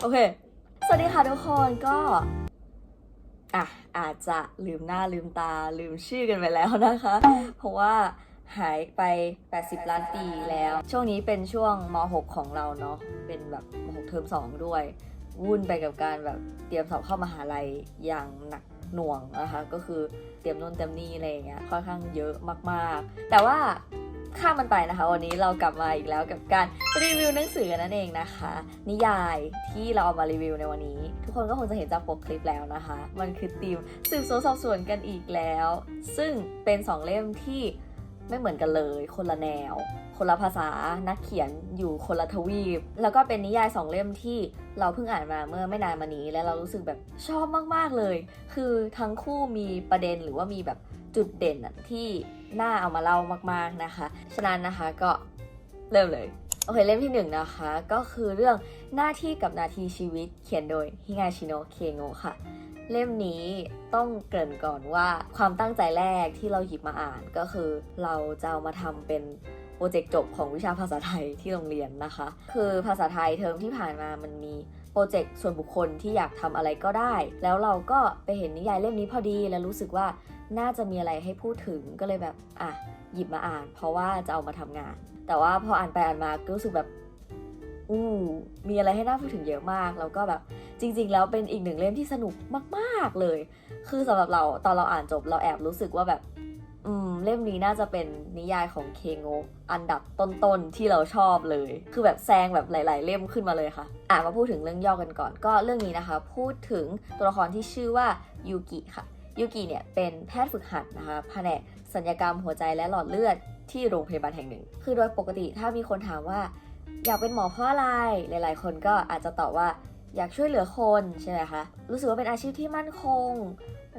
โอเค สวัสดีค่ะทุกคนก็อะอาจจะลืมหน้าลืมตาลืมชื่อกันไปแล้วนะคะ เพราะว่าหายไป 80 ล้านปีแล้ว ช่วงนี้เป็นช่วงม .6 ของเราเนาะ เป็นแบบม .6 เทอม2 ด้วย วุ่นไปกับการแบบเตรียมสอบเข้ามหาลัยอย่างหนักหน่วงนะคะ ก็คือเตรียมโน่นเตรียมนี่อะไรอย่างเงี้ย ค่อนข้างเยอะมากๆ แต่ว่า ข้ามมันไปนะคะ วันนี้เรากลับมาอีกแล้วกับการรีวิวหนังสือนั่นเองนะคะ นิยายที่เราเอามารีวิวในวันนี้ ทุกคนก็คงจะเห็นจากปกคลิปแล้วนะคะ มันคือธีมสืบสวนสอบสวนกันอีกแล้ว ซึ่งเป็นสองเล่มที่ไม่เหมือนกันเลย คนละแนว คนละภาษานักเขียนอยู่คนละทวีป แล้วก็เป็นนิยายสองเล่มที่เราเพิ่งอ่านมาเมื่อไม่นานมานี้ และเรารู้สึกแบบชอบมากๆเลย คือทั้งคู่มีประเด็นหรือว่ามีแบบ จุดเด่นที่น่าเอามาเล่ามากๆนะคะ ฉะนั้นนะคะก็เริ่มเลยโอเคเล่มที่หนึ่งนะคะก็คือเรื่องหน้าที่กับนาทีชีวิตเขียนโดยฮิงาชิโนะเคโงค่ะ เล่มนี้ต้องเกริ่นก่อนว่าความตั้งใจแรกที่เราหยิบมาอ่านก็คือ เราจะเอามาทำเป็นโปรเจกต์จบของวิชาภาษาไทยที่โรงเรียนนะคะ คือภาษาไทยเทอมที่ผ่านมามันมีโปรเจกต์ส่วนบุคคลที่อยากทำอะไรก็ได้ แล้วเราก็ไปเห็นนิยายเล่มนี้พอดีแล้วรู้สึกว่า น่าจะมีอะไรให้พูดถึงก็เลยแบบอะหยิบมาอ่าน เพราะว่าจะเอามาทำงาน แต่ว่าพออ่านไปอ่านมาก็รู้สึกแบบอู้มีอะไรให้น่าพูดถึงเยอะมาก แล้วก็แบบจริง ๆ แล้วเป็นอีกหนึ่งเล่มที่สนุกมากๆเลย คือสำหรับเราตอนเราอ่านจบเราแอบรู้สึกว่าแบบ อืมเล่มนี้น่าจะเป็นนิยายของเคโงอันดับต้นๆที่เราชอบเลย คือแบบแซงแบบหลาย ๆ เล่มขึ้นมาเลยค่ะอะมาพูดถึงเรื่องย่อกันก่อน ก็เรื่องนี้นะคะ พูดถึงตัวละครที่ชื่อว่ายูกิค่ะ ยูกิเนี่ยเป็นแพทย์ฝึกหัดนะคะแผนกสัญญกรรมหัวใจและหลอดเลือดที่โรงพยาบาลแห่งหนึ่ง คือโดยปกติถ้ามีคนถามว่า อยากเป็นหมอเพราะอะไร หลาย ๆ คนก็อาจจะตอบว่าอยากช่วยเหลือคนใช่ไหมคะ รู้สึกว่าเป็นอาชีพที่มั่นคง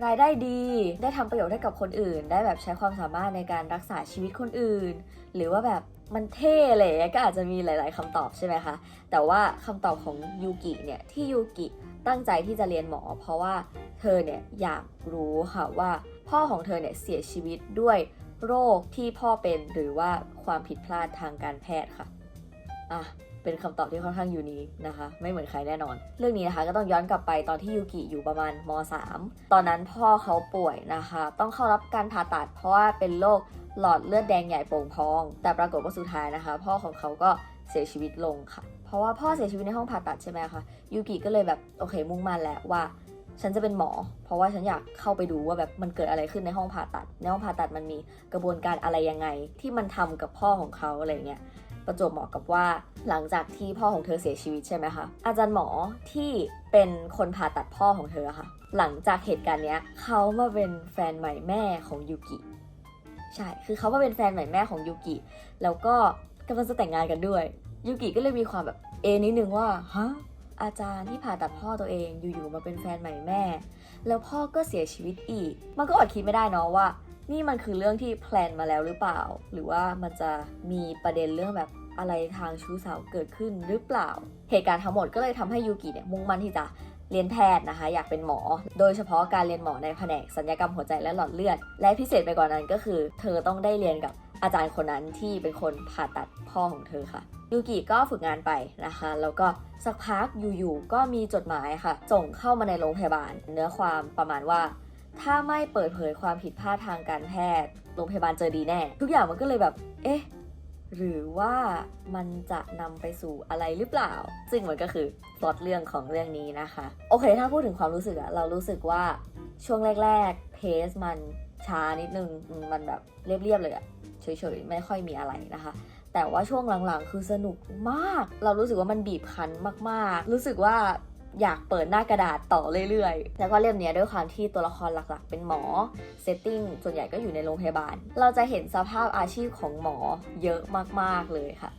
รายได้ดี ได้ทำประโยชน์ให้กับคนอื่น ได้แบบใช้ความสามารถในการรักษาชีวิตคนอื่น หรือว่าแบบมันเท่เลยก็อาจจะมีหลาย ๆคำตอบใช่ไหมคะ แต่ว่าคำตอบของยูกิเนี่ยที่ยูกิตั้งใจที่จะเรียนหมอ เพราะว่าเธอเนี่ยอยากรู้ค่ะว่าพ่อของเธอเนี่ยเสียชีวิตด้วยโรคที่พ่อเป็นหรือว่าความผิดพลาดทางการแพทย์ค่ะอะ เป็นคำตอบที่ค่อนข้างยูนิคนะคะ ไม่เหมือนใครแน่นอน เรื่องนี้นะคะก็ต้องย้อนกลับไปตอนที่ยูกิอยู่ประมาณม .3 ตอนนั้นพ่อเขาป่วยนะคะ ต้องเข้ารับการผ่าตัด เพราะว่าเป็นโรคหลอดเลือดแดงใหญ่โป่งพอง แต่ปรากฏว่าสุดท้ายนะคะ พ่อของเขาก็เสียชีวิตลงค่ะ เพราะว่าพ่อเสียชีวิตในห้องผ่าตัดใช่ไหมคะยูกิก็เลยแบบโอเคมุ่งมั่นแล้วว่าฉันจะเป็นหมอ เพราะว่าฉันอยากเข้าไปดูว่าแบบมันเกิดอะไรขึ้นในห้องผ่าตัด ในห้องผ่าตัดมันมีกระบวนการอะไรยังไง ที่มันทำกับพ่อของเขาอะไรเงี้ย ประจวบเหมาะกับว่าหลังจากที่พ่อของเธอเสียชีวิตใช่ไหมคะ อาจารย์หมอที่เป็นคนผ่าตัดพ่อของเธอค่ะ หลังจากเหตุการณ์เนี้ยเขามาเป็นแฟนใหม่แม่ของยูกิ ใช่ คือเขามาเป็นแฟนใหม่แม่ของยูกิ แล้วก็กำลังจะแต่งงานกันด้วย ยูกิก็เลยมีความแบบเอนิดนึงว่า ฮะ อาจารย์ที่ผ่าตัดพ่อตัวเองอยู่ๆมาเป็นแฟนใหม่แม่ แล้วพ่อก็เสียชีวิตอีก มันก็อดคิดไม่ได้เนาะว่า นี่มันคือเรื่องที่แพลนมาแล้วหรือเปล่า หรือว่ามันจะมีประเด็นเรื่องแบบอะไรทางชู้สาวเกิดขึ้นหรือเปล่า เหตุการณ์ทั้งหมดก็เลยทำให้ยูกิเนี่ยมุ่งมั่นที่จะเรียนแพทย์นะคะ อยากเป็นหมอ โดยเฉพาะการเรียนหมอในแผนกสัญญกรรมหัวใจและหลอดเลือด และพิเศษไปกว่านั้นก็คือ เธอต้องได้เรียนกับอาจารย์คนนั้นที่เป็นคนผ่าตัดพ่อของเธอค่ะยูกิก็ฝึกงานไปนะคะ แล้วก็สักพักอยู่ๆก็มีจดหมายค่ะ ส่งเข้ามาในโรงพยาบาล เนื้อความประมาณว่า ถ้าไม่เปิดเผยความผิดพลาดทางการแพทย์ โรงพยาบาลเจอดีแน่ ทุกอย่างมันก็เลยแบบ เอ๊ะ หรือว่ามันจะนำไปสู่อะไรหรือเปล่า ซึ่งมันก็คือพล็อตเรื่องของเรื่องนี้นะคะ โอเค ถ้าพูดถึงความรู้สึกอะเรารู้สึกว่าช่วงแรก ๆ เพสมันช้านิดนึงมมันแบบเรียบๆเลยอะเฉยๆ ไม่ค่อยมีอะไรนะคะ แต่ว่าช่วงหลังๆ คือสนุกมาก เรารู้สึกว่ามันบีบคั้นมากๆ รู้สึกว่า อยากเปิดหน้ากระดาษต่อเรื่อยๆ แล้วก็เล่มนี้ด้วยความที่ตัวละครหลักๆ เป็นหมอเซตติ้งส่วนใหญ่ก็อยู่ในโรงพยาบาล เราจะเห็นสภาพอาชีพของหมอเยอะมากๆเลยค่ะ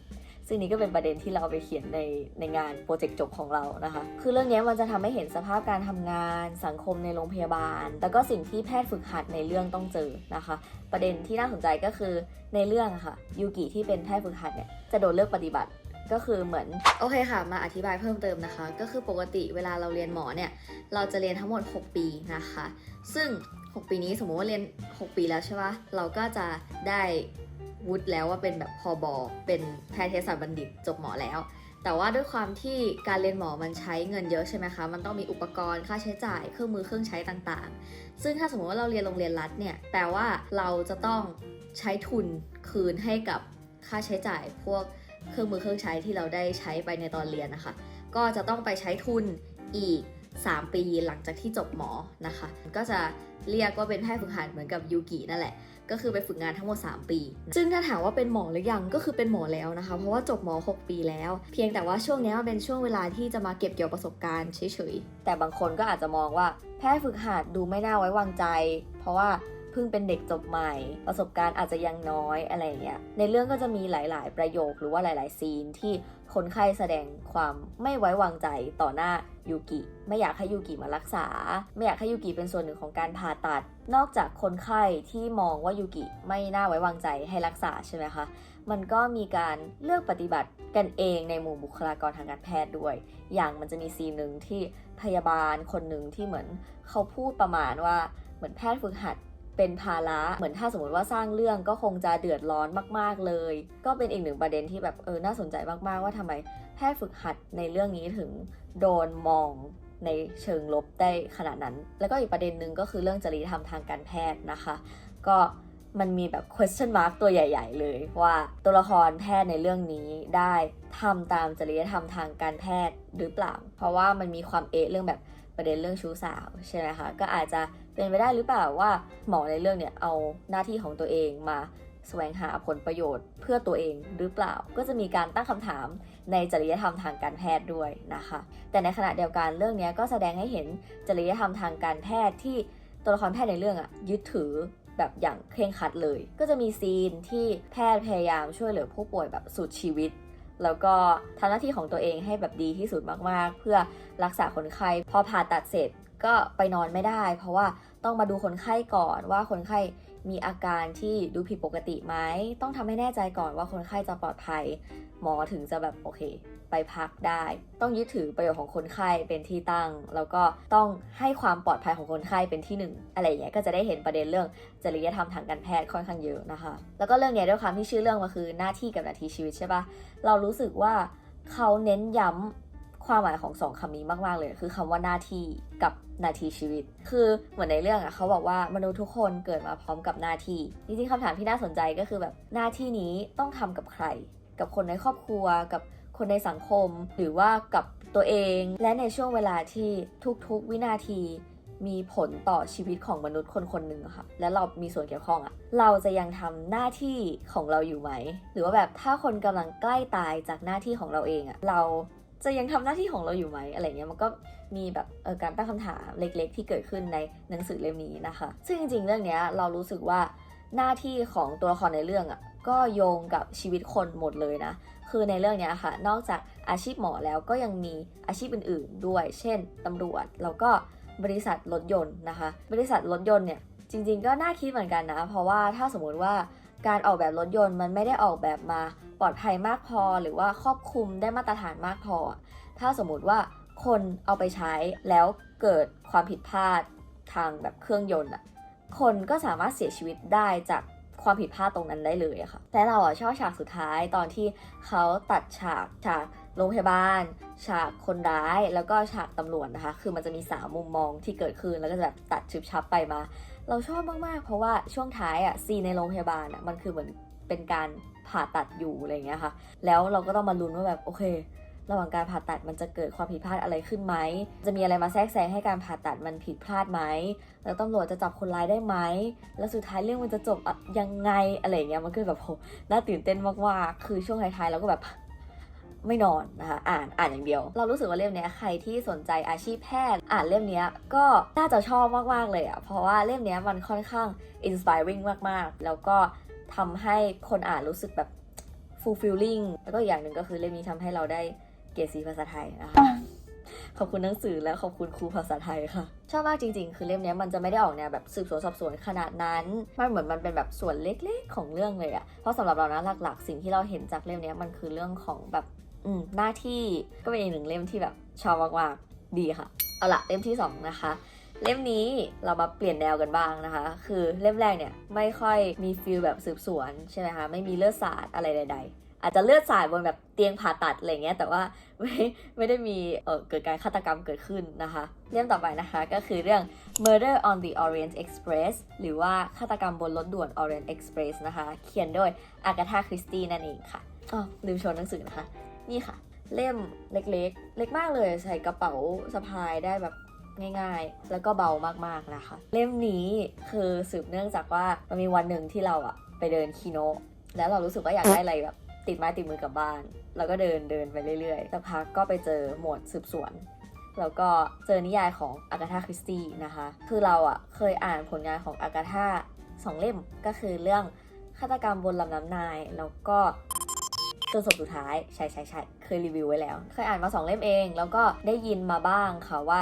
ซึ่งนี้ก็เป็นประเด็นที่เราเอาไปเขียนในในงานโปรเจกต์จบของเรานะคะ คือเรื่องนี้มันจะทำให้เห็นสภาพการทำงานสังคมในโรงพยาบาล แล้วก็สิ่งที่แพทย์ฝึกหัดในเรื่องต้องเจอนะคะ ประเด็นที่น่าสนใจก็คือในเรื่องอะค่ะยูกิที่เป็นแพทย์ฝึกหัดเนี่ยจะโดนเลือกปฏิบัติ ก็คือเหมือนโอเคค่ะ มาอธิบายเพิ่มเติมนะคะ ก็คือปกติเวลาเราเรียนหมอเนี่ย เราจะเรียนทั้งหมด 6 ปีนะคะ ซึ่ง 6 ปีนี้สมมติว่าเรียน 6 ปีแล้วใช่ปะเราก็จะได้วุฒิแล้วว่าเป็นแบบพอบอเป็นแพทยศาสตร์บัณฑิตจบหมอแล้ว แต่ว่าด้วยความที่การเรียนหมอมันใช้เงินเยอะใช่ไหมคะ มันต้องมีอุปกรณ์ค่าใช้จ่ายเครื่องมือเครื่องใช้ต่างๆ ซึ่งถ้าสมมติว่าเราเรียนโรงเรียนรัฐเนี่ยแปลว่าเราจะต้องใช้ทุนคืนให้กับค่าใช้จ่ายพวก เครื่องมือเครื่องใช้ที่เราได้ใช้ไปในตอนเรียนนะคะ ก็จะต้องไปใช้ทุนอีก 3 ปีหลังจากที่จบหมอนะคะ ก็จะเรียกว่าเป็นแพทย์ฝึกหัดเหมือนกับยูกินั่นแหละ ก็คือไปฝึกงานทั้งหมด 3 ปี ซึ่งถ้าถามว่าเป็นหมอหรือยังก็คือเป็นหมอแล้วนะคะ เพราะว่าจบหมอ 6 ปีแล้ว เพียงแต่ว่าช่วงนี้มันเป็นช่วงเวลาที่จะมาเก็บเกี่ยวประสบการณ์เฉยๆ แต่บางคนก็อาจจะมองว่าแพทย์ฝึกหัดดูไม่น่าไว้วางใจ เพราะว่า พิ่งเป็นเด็กจบใหม่ ประสบการณ์อาจจะยังน้อยอะไรเงี้ยในเรื่องก็จะมีหลาย ๆ ประโยคหรือว่าหลาย ๆ ซีนที่คนไข้แสดงความไม่ไว้วางใจต่อหน้ายูกิ ไม่อยากให้ยูกิมารักษา ไม่อยากให้ยูกิเป็นส่วนหนึ่งของการผ่าตัด นอกจากคนไข้ที่มองว่ายูกิไม่น่าไว้วางใจให้รักษาใช่ไหมคะมันก็มีการเลือกปฏิบัติกันเองในหมู่บุคลากรทางการแพทย์ด้วย อย่างมันจะมีซีนหนึ่งที่พยาบาลคนหนึ่งที่เหมือนเขาพูดประมาณว่าเหมือนแพทย์ฝึกหัด เป็นภาระเหมือนถ้าสมมติว่าสร้างเรื่องก็คงจะเดือดร้อนมาก ๆเลย ก็เป็นอีกหนึ่งประเด็นที่แบบเออน่าสนใจมากๆว่าทำไมแพทย์ฝึกหัดในเรื่องนี้ถึงโดนมองในเชิงลบได้ขนาดนั้น แล้วก็อีกประเด็นหนึ่งก็คือเรื่องจริยธรรมทางการแพทย์นะคะ ก็มันมีแบบ question mark ตัวใหญ่ ๆ เลยว่าตัวละครแพทย์ในเรื่องนี้ได้ทำตามจริยธรรมทางการแพทย์หรือเปล่า เพราะว่ามันมีความเอะเรื่องแบบประเด็นเรื่องชู้สาวใช่ไหมคะ ก็อาจจะ เป็นไปได้หรือเปล่าว่าหมอในเรื่องเนี่ยเอาหน้าที่ของตัวเองมาแสวงหาผลประโยชน์เพื่อตัวเองหรือเปล่า ก็จะมีการตั้งคำถามในจริยธรรมทางการแพทย์ด้วยนะคะ แต่ในขณะเดียวกันเรื่องนี้ก็แสดงให้เห็นจริยธรรมทางการแพทย์ที่ตัวละครแพทย์ในเรื่องอะยึดถือแบบอย่างเคร่งครัดเลย ก็จะมีซีนที่แพทย์พยายามช่วยเหลือผู้ป่วยแบบสุดชีวิต แล้วก็ทำหน้าที่ของตัวเองให้แบบดีที่สุดมากๆ เพื่อรักษาคนไข้พอผ่าตัดเสร็จ ก็ไปนอนไม่ได้ เพราะว่าต้องมาดูคนไข้ก่อนว่าคนไข้มีอาการที่ดูผิดปกติไหมต้องทำให้แน่ใจก่อนว่าคนไข้จะปลอดภัย หมอถึงจะแบบโอเค ไปพักได้ ต้องยึดถือประโยชน์ของคนไข้เป็นที่ตั้ง แล้วก็ต้องให้ความปลอดภัยของคนไข้เป็นที่หนึ่งอะไรอย่างเงี้ยก็จะได้เห็นประเด็นเรื่องจริยธรรมทางการแพทย์ค่อนข้างเยอะนะคะ แล้วก็เรื่องเนี้ยด้วยความที่ชื่อเรื่องมันคือหน้าที่กับนาทีชีวิตใช่ปะเรารู้สึกว่าเขาเน้นย้ำ ความหมายของสองคำนี้มากๆเลย คือคำว่าหน้าที่กับนาทีชีวิต คือเหมือนในเรื่องอะเขาบอกว่ามนุษย์ทุกคนเกิดมาพร้อมกับหน้าที่จริงๆคำถามที่น่าสนใจก็คือแบบหน้าที่นี้ต้องทำกับใคร กับคนในครอบครัวกับคนในสังคม หรือว่ากับตัวเอง และในช่วงเวลาที่ทุกๆวินาทีมีผลต่อชีวิตของมนุษย์คนคนหนึ่งค่ะ และเรามีส่วนเกี่ยวข้องอะเราจะยังทำหน้าที่ของเราอยู่ไหม หรือว่าแบบถ้าคนกำลังใกล้ตายจากหน้าที่ของเราเองอะเรา จะยังทำหน้าที่ของเราอยู่ไหมอะไรเงี้ยมันก็มีแบบการตั้งคำถามเล็กๆ ที่เกิดขึ้นในหนังสือเล่มนี้นะคะ ซึ่งจริงๆ เรื่องเนี้ยเรารู้สึกว่าหน้าที่ของตัวละครในเรื่องอะก็โยงกับชีวิตคนหมดเลยนะ คือในเรื่องเนี้ยค่ะ นอกจากอาชีพหมอแล้วก็ยังมีอาชีพอื่นๆด้วย เช่นตำรวจ แล้วก็บริษัทรถยนต์นะคะ บริษัทรถยนต์เนี่ยจริงๆ ก็น่าคิดเหมือนกันนะ เพราะว่าถ้าสมมุติว่าการออกแบบรถยนต์มันไม่ได้ออกแบบมา ปลอดภัยมากพอหรือว่าครอบคลุมได้มาตรฐานมากพอ ถ้าสมมุติว่าคนเอาไปใช้แล้วเกิดความผิดพลาดทางแบบเครื่องยนต์อะคนก็สามารถเสียชีวิตได้จากความผิดพลาดตรงนั้นได้เลยอะค่ะ แต่เราอะชอบฉากสุดท้ายตอนที่เขาตัดฉากฉากโรงพยาบาล ฉากคนร้าย แล้วก็ฉากตำรวจนะคะ คือมันจะมีสามมุมมองที่เกิดขึ้นแล้วก็จะแบบตัดชุบชับไปมา เราชอบมากๆ เพราะว่าช่วงท้ายอะซีในโรงพยาบาลอะมันคือเหมือนเป็นการ ผ่าตัดอยู่อะไรเงี้ยค่ะ แล้วเราก็ต้องมาลุ้นว่าแบบโอเค ระหว่างการผ่าตัดมันจะเกิดความผิดพลาดอะไรขึ้นไหม จะมีอะไรมาแทรกแซงให้การผ่าตัดมันผิดพลาดไหม แล้วตำรวจจะจับคนร้ายได้ไหม แล้วสุดท้ายเรื่องมันจะจบยังไงอะไรเงี้ย มันก็แบบโห น่าตื่นเต้นมากๆ คือช่วงท้ายๆเราก็แบบไม่นอนนะคะอ่านอ่านอย่างเดียว เรารู้สึกว่าเล่มนี้ใครที่สนใจอาชีพแพทย์ อ่านเล่มนี้ก็น่าจะชอบมากๆเลยอะเพราะว่าเล่มนี้มันค่อนข้าง inspiring มากๆ แล้วก็ ทำให้คนอ่านรู้สึกแบบ fulfilling แล้วก็อีกอย่างหนึ่งก็คือเล่มนี้ทำให้เราได้เกรดสีภาษาไทยนะคะขอบคุณหนังสือและขอบคุณครูภาษาไทยค่ะ ชอบมากจริงๆ คือเล่มเนี้ยมันจะไม่ได้ออกแนวแบบสืบสวนสอบสวนขนาดนั้นมันเหมือนมันเป็นแบบส่วนเล็กๆของเรื่องเลยอะเพราะสำหรับเรานะหลักๆ สิ่งที่เราเห็นจากเล่มเนี้ยมันคือเรื่องของแบบอืมหน้าที่ก็เป็นอีกหนึ่งเล่มที่แบบชอบมากๆดีค่ะ เอาละเล่มที่สองนะคะ เล่มนี้เรามาเปลี่ยนแนวกันบ้างนะคะ คือเล่มแรกเนี่ยไม่ค่อยมีฟิลแบบสืบสวนใช่ไหมคะ ไม่มีเลือดสาดอะไรใด ๆ อาจจะเลือดสาดบนแบบเตียงผ่าตัดอะไรเงี้ย แต่ว่าไม่ไม่ได้มีเออเกิดการฆาตกรรมเกิดขึ้นนะคะเรื่องต่อไปนะคะก็คือเรื่อง Murder on the Orient Express หรือว่าฆาตกรรมบนรถด่วน Orient Express นะคะ เขียนโดยอากาธาคริสตี้นั่นเองค่ะอ๋อลืมโชว์หนังสือนะคะ นี่ค่ะ เล่มเล็กๆ เล็กมากเลยใส่กระเป๋าสะพายได้แบบ ง่ายๆ แล้วก็เบามากๆนะคะ เล่มนี้คือสืบเนื่องจากว่ามันมีวันหนึ่งที่เราอะไปเดินคีโนแล้วเรารู้สึกว่าอยากได้อะไรแบบติดไม้ติดมือกลับบ้าน แล้วก็เดินเดินไปเรื่อยๆสักพักก็ไปเจอหมวดสืบสวน แล้วก็เจอนิยายของอากาธาคริสตี้นะคะ คือเราอะเคยอ่านผลงานของอากาธาสองเล่มก็คือเรื่องฆาตกรรมบนลำน้ำนาย แล้วก็จนศพสุดท้ายใช่ใช่ใช่เคยรีวิวไว้แล้ว เคยอ่านมาสองเล่มเอง แล้วก็ได้ยินมาบ้างค่ะว่า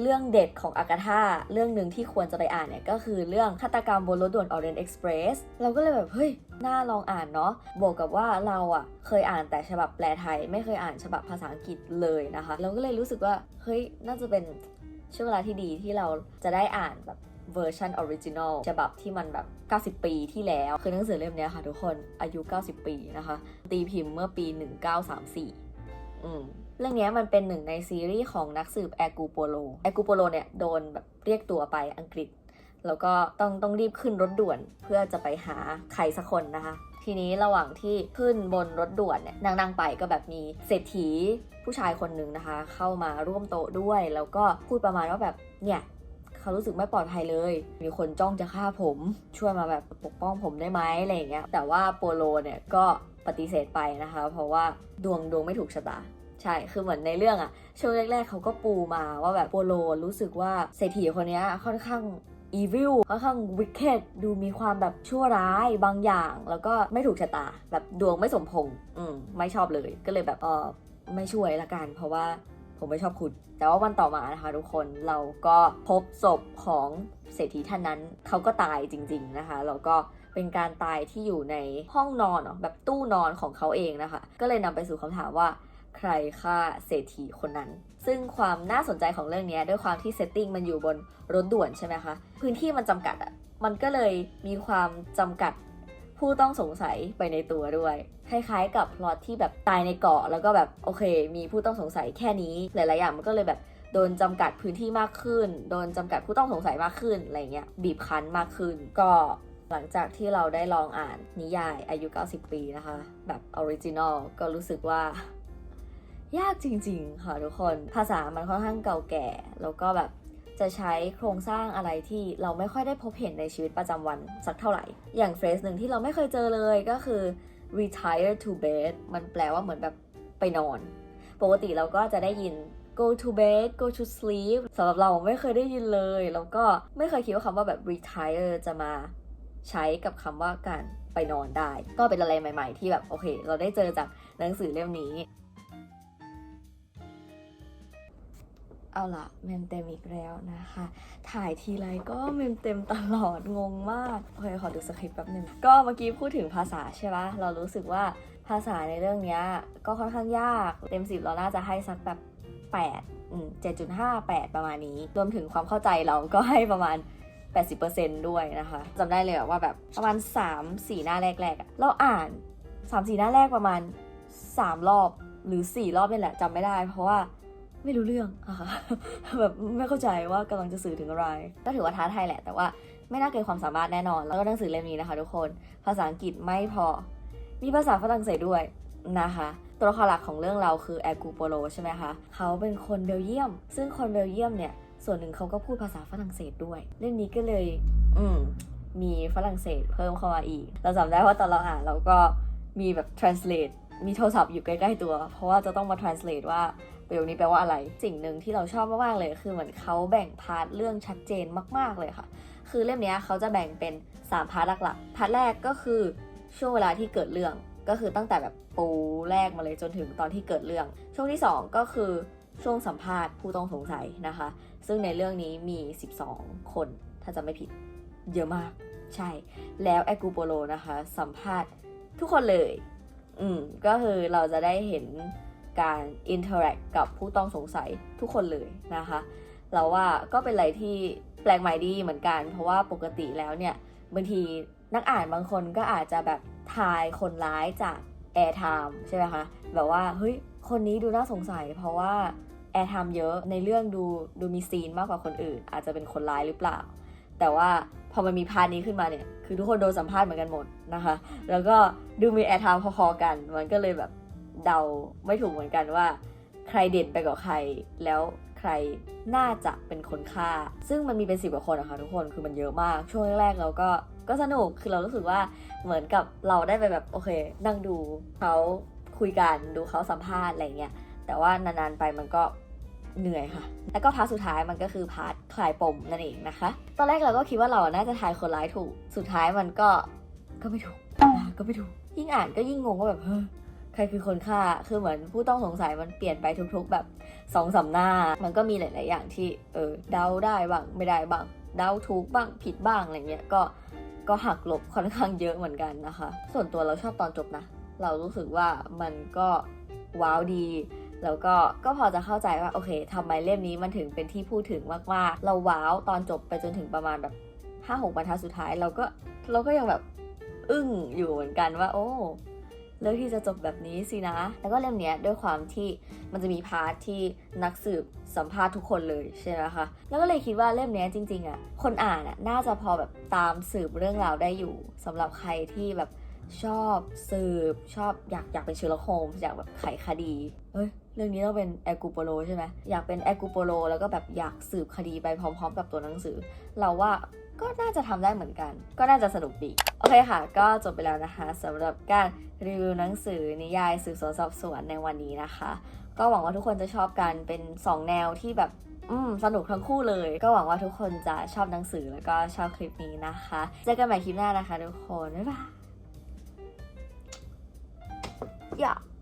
เรื่องเด็ดของอากาธาเรื่องหนึ่งที่ควรจะไปอ่านเนี่ยก็คือเรื่องฆาตกรรมบนรถด่วน Orient Express เราก็เลยแบบ เฮ้ย น่าลองอ่านเนาะบวกกับว่าเราอะ่ะ เคยอ่านแต่ฉบับแปลไทย ไม่เคยอ่านฉบับภาษาอังกฤษเลยนะคะ เราก็เลยรู้สึกว่า เฮ้ย น่าจะเป็นช่วงเวลาที่ดีที่เราจะได้อ่านแบบเวอร์ชันออริจินอลฉบับที่มันแบบ 90 ปีที่แล้ว คือหนังสือเล่มนี้ค่ะทุกคนอายุ 90 ปีนะคะ ตีพิมพ์เมื่อปี 1934 อืม เรื่องนี้มันเป็นหนึ่งในซีรีส์ของนักสืบแอกูโปโล แอกูโปโลเนี่ยโดนแบบเรียกตัวไปอังกฤษ แล้วก็ต้องต้องรีบขึ้นรถด่วนเพื่อจะไปหาใครสักคนนะคะ ทีนี้ระหว่างที่ขึ้นบนรถด่วนเนี่ยนั่งไปก็แบบมีเศรษฐีผู้ชายคนหนึ่งนะคะ เข้ามาร่วมโต๊ะด้วย แล้วก็พูดประมาณว่าแบบเนี่ยเขารู้สึกไม่ปลอดภัยเลย มีคนจ้องจะฆ่าผม ช่วยมาแบบปกป้องผมได้ไหมอะไรอย่างเงี้ย แต่ว่าโปโลเนี่ยก็ปฏิเสธไปนะคะ เพราะว่าดวงดวงไม่ถูกชะตา ใช่ คือเหมือนในเรื่องอะช่วงแรก ๆเขาก็ปูมาว่าแบบโปโลรู้สึกว่าเศรษฐีคนนี้ค่อนข้าง evil ค่อนข้าง wicked ดูมีความแบบชั่วร้ายบางอย่าง แล้วก็ไม่ถูกชะตา แบบดวงไม่สมพงษ์อืมไม่ชอบเลยก็เลยแบบเออไม่ช่วยละกัน เพราะว่าผมไม่ชอบคุณ แต่ว่าวันต่อมานะคะทุกคนเราก็พบศพของเศรษฐีท่านนั้นเขาก็ตายจริง ๆนะคะ แล้วก็เป็นการตายที่อยู่ในห้องนอนเนาะแบบตู้นอนของเขาเองนะคะ ก็เลยนำไปสู่คำถามว่า ใครฆ่าเศรษฐีคนนั้น ซึ่งความน่าสนใจของเรื่องนี้ด้วยความที่เซตติ้งมันอยู่บนรถด่วนใช่ไหมคะ พื้นที่มันจำกัดอะ่ะ มันก็เลยมีความจำกัดผู้ต้องสงสัยไปในตัวด้วย คล้ายๆ กับพล็อตที่แบบตายในเกาะ แล้วก็แบบโอเค มีผู้ต้องสงสัยแค่นี้ หลายๆอย่างมันก็เลยแบบโดนจำกัดพื้นที่มากขึ้น โดนจำกัดผู้ต้องสงสัยมากขึ้นอะไรเงี้ย บีบคั้นมากขึ้น ก็หลังจากที่เราได้ลองอ่านนิยายอายุ 90 ปีนะคะ แบบออริจินอลก็รู้สึกว่า ยากจริง ๆ ค่ะทุกคนภาษามันค่อนข้างเก่าแก่ แล้วก็แบบจะใช้โครงสร้างอะไรที่เราไม่ค่อยได้พบเห็นในชีวิตประจำวันสักเท่าไหร่ อย่างเฟสหนึ่งที่เราไม่เคยเจอเลยก็คือ retire to bed มันแปลว่าเหมือนแบบไปนอน ปกติเราก็จะได้ยิน go to bed go to sleep สำหรับเราไม่เคยได้ยินเลย แล้วก็ไม่เคยคิดว่าคำว่าแบบ retire จะมาใช้กับคำว่าการไปนอนได้ ก็เป็นอะไรใหม่ ๆ ที่แบบโอเค เราได้เจอจากหนังสือเล่มนี้ เอาละเมมเต็มอีกแล้วนะคะ ถ่ายทีไรก็เมมเต็มตลอดงงมากโอเคขอดูสคริปต์แป๊บหนึ่งก็เมื่อกี้พูดถึงภาษาใช่ปะเรารู้สึกว่าภาษาในเรื่องนี้ก็ค่อนข้างยากเต็มสิบเราน่าจะให้สักแบบ8 7.5 8 ประมาณนี้ รวมถึงความเข้าใจเราก็ให้ประมาณ 80%ด้วยนะคะจำได้เลยว่าแบบประมาณ 3 4 หน้าแรกๆเราอ่าน 3 4 หน้าแรกประมาณ 3 รอบหรือ 4 รอบนี่แหละจำไม่ได้ เพราะว่า ไม่รู้เรื่องอะค่ะแบบไม่เข้าใจว่ากำลังจะสื่อถึงอะไร ก็ถือว่าท้าทายแหละ แต่ว่าไม่น่าเกินความสามารถแน่นอน แล้วก็หนังสือเล่มนี้นะคะ ทุกคน ภาษาอังกฤษไม่พอ มีภาษาฝรั่งเศสด้วยนะคะ ตัวละครหลักของเรื่องเราคือแอกูโปโลใช่ไหมคะ เขาเป็นคนเบลเยียม ซึ่งคนเบลเยียมเนี่ย ส่วนหนึ่งเขาก็พูดภาษาฝรั่งเศสด้วย เรื่องนี้ก็เลย อืม มีฝรั่งเศสเพิ่มเข้ามาอีก เราจำได้ว่าตอนเราอ่านเราก็มีแบบ translate มีโทรศัพท์อยู่ใกล้ ๆ ตัว เพราะว่าจะต้องมา translate ว่า ประโยคนี้แปลว่าอะไร สิ่งหนึ่งที่เราชอบมากๆเลย คือเหมือนเขาแบ่งพาร์ทเรื่องชัดเจนมาก ๆเลยค่ะ คือเล่มนี้เขาจะแบ่งเป็น 3 พาร์ทหลักๆพาร์ทแรกก็คือช่วงเวลาที่เกิดเรื่องก็คือตั้งแต่แบบปูแรกมาเลยจนถึงตอนที่เกิดเรื่อง ช่วงที่ 2 ก็คือช่วงสัมภาษณ์ผู้ต้องสงสัยนะคะ ซึ่งในเรื่องนี้มี 12 คนถ้าจะไม่ผิดเยอะมาก ใช่ แล้วแอกูโปโลนะคะ สัมภาษณ์ทุกคนเลย อืม ก็คือเราจะได้เห็น การอินเทอร์แอคกับผู้ต้องสงสัยทุกคนเลยนะคะเราว่าก็เป็นอะไรที่แปลกใหม่ดีเหมือนกัน เพราะว่าปกติแล้วเนี่ยบางทีนักอ่านบางคนก็อาจจะแบบทายคนร้ายจากแอร์ไทม์ใช่ไหมคะแบบว่าเฮ้ยคนนี้ดูน่าสงสัย เพราะว่าแอร์ไทม์เยอะในเรื่องดูดูมีซีนมากกว่าคนอื่น อาจจะเป็นคนร้ายหรือเปล่า แต่ว่าพอมันมีพาร์ทนี้ขึ้นมาเนี่ยคือทุกคนโดนสัมภาษณ์เหมือนกันหมดนะคะ แล้วก็ดูมีแอร์ไทม์พอๆกัน มันก็เลยแบบ เดาไม่ถูกเหมือนกันว่า ใครเด่นไปกว่าใคร แล้วใครน่าจะเป็นคนฆ่า ซึ่งมันมีเป็นสิบกว่าคนอะค่ะทุกคนคือมันเยอะมาก ช่วงแรกๆเราก็ก็สนุกคือเรารู้สึกว่าเหมือนกับเราได้ไปแบบโอเค นั่งดูเขาคุยกันดูเขาสัมภาษณ์อะไรเงี้ยแต่ว่านานๆไปมันก็เหนื่อยค่ะ แล้วก็พาร์ทสุดท้ายมันก็คือพาร์ทคลายปมนั่นเองนะคะ ตอนแรกเราก็คิดว่าเราน่าจะทายคนร้ายถูก สุดท้ายมันก็ก็ไม่ถูกก็ไม่ถูก ยิ่งอ่านก็ยิ่งงงว่าแบบเฮ้ ใครคือคนฆ่า คือเหมือนผู้ต้องสงสัยมันเปลี่ยนไปทุกๆ แบบสองสามหน้า มันก็มีหลาย ๆ อย่างที่เออเดาได้บ้างไม่ได้บ้างเดาถูกบ้างผิดบ้างอะไรเงี้ยก็ก็หักหลบค่อนข้างเยอะเหมือนกันนะคะ ส่วนตัวเราชอบตอนจบนะ เรารู้สึกว่ามันก็ว้าวดี แล้วก็ก็พอจะเข้าใจว่าโอเคทำไมเล่มนี้มันถึงเป็นที่พูดถึงมากๆ เราว้าวตอนจบไปจนถึงประมาณแบบห้าหกบรรทัดสุดท้ายเราก็เราก็ยังแบบอึ้งอยู่เหมือนกันว่า โอ้ เลือกที่จะจบแบบนี้สินะ แล้วก็เล่มเนี้ยด้วยความที่มันจะมีพาร์ทที่นักสืบสัมภาษณ์ทุกคนเลยใช่ไหมคะ แล้วก็เลยคิดว่าเล่มนี้จริงๆอะ คนอ่านอะน่าจะพอแบบตามสืบเรื่องราวได้อยู่สำหรับใครที่แบบชอบสืบชอบอยากอยากเป็นเชอร์ล็อกโฮมอยากแบบไขคดี เอ้ย เรื่องนี้ต้องเป็นแอกูโปโลใช่ไหมอยากเป็นแอกูโปโลแล้วก็แบบอยากสืบคดีไปพร้อมๆ กับตัวหนังสือ เราว่าก็น่าจะทำได้เหมือนกัน ก็น่าจะสนุกดี โอเคค่ะ ก็จบไปแล้วนะคะสำหรับการรีวิวหนังสือนิยายสืบสวนสอบสวนในวันนี้นะคะ ก็หวังว่าทุกคนจะชอบกันเป็น 2 แนวที่แบบอืมสนุกทั้งคู่เลย ก็หวังว่าทุกคนจะชอบหนังสือแล้วก็ชอบคลิปนี้นะคะเจอกันใหม่คลิปหน้านะคะทุกคนบ๊ายบาย Yeah.